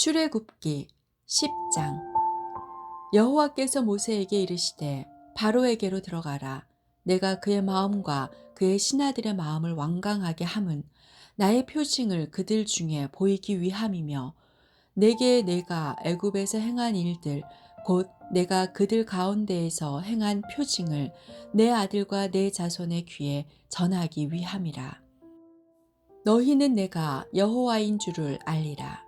출애굽기 10장. 여호와께서 모세에게 이르시되 바로에게로 들어가라. 내가 그의 마음과 그의 신하들의 마음을 완강하게 함은 나의 표징을 그들 중에 보이기 위함이며 내게 내가 애굽에서 행한 일들 곧 내가 그들 가운데에서 행한 표징을 내 아들과 내 자손의 귀에 전하기 위함이라. 너희는 내가 여호와인 줄을 알리라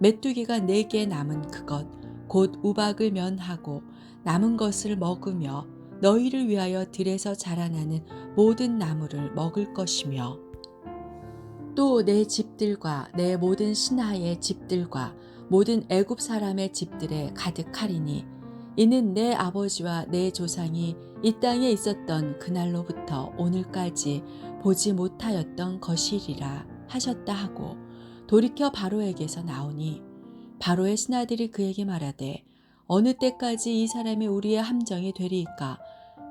메뚜기가 내게 남은 그것 곧 우박을 면하고 남은 것을 먹으며 너희를 위하여 들에서 자라나는 모든 나무를 먹을 것이며 또 내 집들과 내 모든 신하의 집들과 모든 애굽 사람의 집들에 가득하리니 이는 내 아버지와 내 조상이 이 땅에 있었던 그날로부터 오늘까지 보지 못하였던 것이리라 하셨다 하고 돌이켜 바로에게서 나오니 바로의 신하들이 그에게 말하되 어느 때까지 이 사람이 우리의 함정이 되리이까?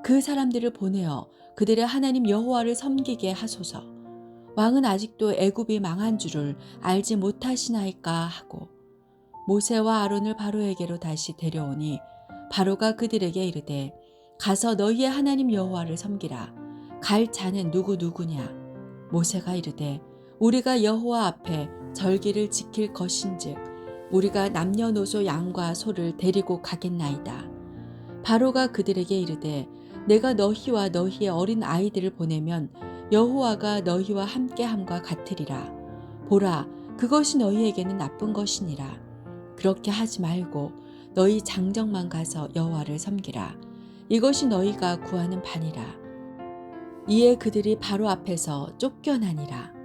그 사람들을 보내어 그들의 하나님 여호와를 섬기게 하소서. 왕은 아직도 애굽이 망한 줄을 알지 못하시나이까 하고 모세와 아론을 바로에게로 다시 데려오니 바로가 그들에게 이르되 가서 너희의 하나님 여호와를 섬기라. 갈 자는 누구 누구냐? 모세가 이르되 우리가 여호와 앞에 절기를 지킬 것인즉 우리가 남녀노소 양과 소를 데리고 가겠나이다. 바로가 그들에게 이르되 내가 너희와 너희의 어린 아이들을 보내면 여호와가 너희와 함께함과 같으리라. 보라 그것이 너희에게는 나쁜 것이니라. 그렇게 하지 말고 너희 장정만 가서 여호와를 섬기라. 이것이 너희가 구하는 바니라. 이에 그들이 바로 앞에서 쫓겨나니라.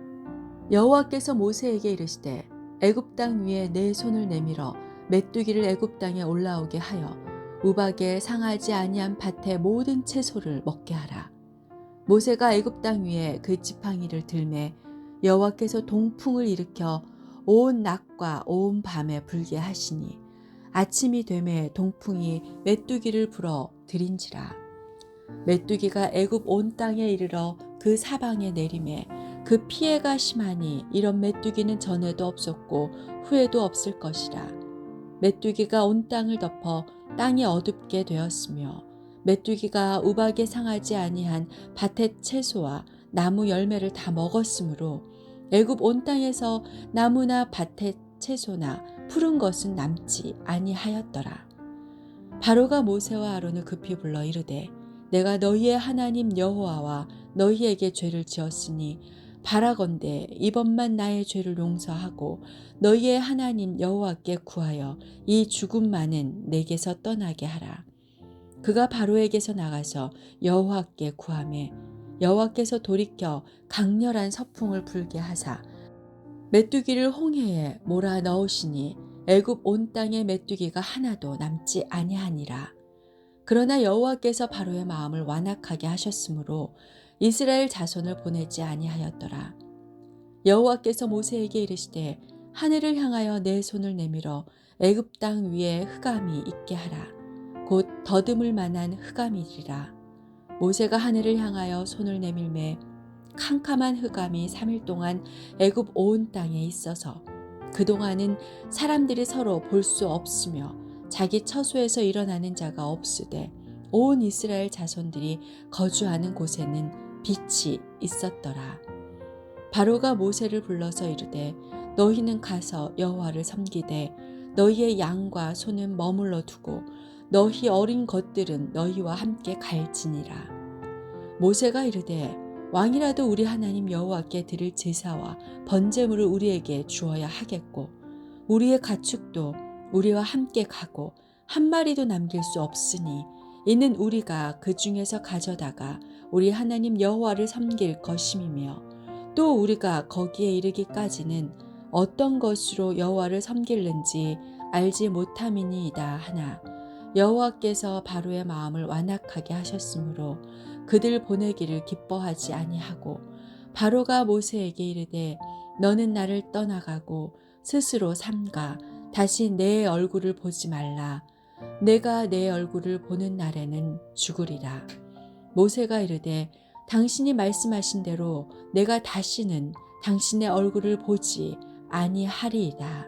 여호와께서 모세에게 이르시되 애굽 땅 위에 내 손을 내밀어 메뚜기를 애굽 땅에 올라오게 하여 우박에 상하지 아니한 밭의 모든 채소를 먹게 하라. 모세가 애굽 땅 위에 그 지팡이를 들매 여호와께서 동풍을 일으켜 온 낮과 온 밤에 불게 하시니 아침이 되매 동풍이 메뚜기를 불어 들인지라. 메뚜기가 애굽 온 땅에 이르러 그 사방에 내림에 그 피해가 심하니 이런 메뚜기는 전에도 없었고 후에도 없을 것이라. 메뚜기가 온 땅을 덮어 땅이 어둡게 되었으며 메뚜기가 우박에 상하지 아니한 밭의 채소와 나무 열매를 다 먹었으므로 애굽 온 땅에서 나무나 밭의 채소나 푸른 것은 남지 아니하였더라. 바로가 모세와 아론을 급히 불러 이르되 내가 너희의 하나님 여호와와 너희에게 죄를 지었으니 바라건대 이번만 나의 죄를 용서하고 너희의 하나님 여호와께 구하여 이 죽음만은 내게서 떠나게 하라. 그가 바로에게서 나가서 여호와께 구하매 여호와께서 돌이켜 강렬한 서풍을 불게 하사 메뚜기를 홍해에 몰아 넣으시니 애굽 온 땅에 메뚜기가 하나도 남지 아니하니라. 그러나 여호와께서 바로의 마음을 완악하게 하셨으므로 이스라엘 자손을 보내지 아니하였더라. 여호와께서 모세에게 이르시되 하늘을 향하여 내 손을 내밀어 애굽 땅 위에 흑암이 있게 하라. 곧 더듬을 만한 흑암이리라. 모세가 하늘을 향하여 손을 내밀매 캄캄한 흑암이 3일 동안 애굽 온 땅에 있어서 그동안은 사람들이 서로 볼 수 없으며 자기 처소에서 일어나는 자가 없으되 온 이스라엘 자손들이 거주하는 곳에는 빛이 있었더라. 바로가 모세를 불러서 이르되 너희는 가서 여호와를 섬기되 너희의 양과 소는 머물러 두고 너희 어린 것들은 너희와 함께 갈지니라. 모세가 이르되 왕이라도 우리 하나님 여호와께 드릴 제사와 번제물을 우리에게 주어야 하겠고 우리의 가축도 우리와 함께 가고 한 마리도 남길 수 없으니 이는 우리가 그 중에서 가져다가 우리 하나님 여호와를 섬길 것임이며 또 우리가 거기에 이르기까지는 어떤 것으로 여호와를 섬길는지 알지 못함이니이다 하나 여호와께서 바로의 마음을 완악하게 하셨으므로 그들 보내기를 기뻐하지 아니하고 바로가 모세에게 이르되 너는 나를 떠나가고 스스로 삼가 다시 내 얼굴을 보지 말라. 내가 내 얼굴을 보는 날에는 죽으리라. 모세가 이르되 당신이 말씀하신 대로 내가 다시는 당신의 얼굴을 보지 아니하리이다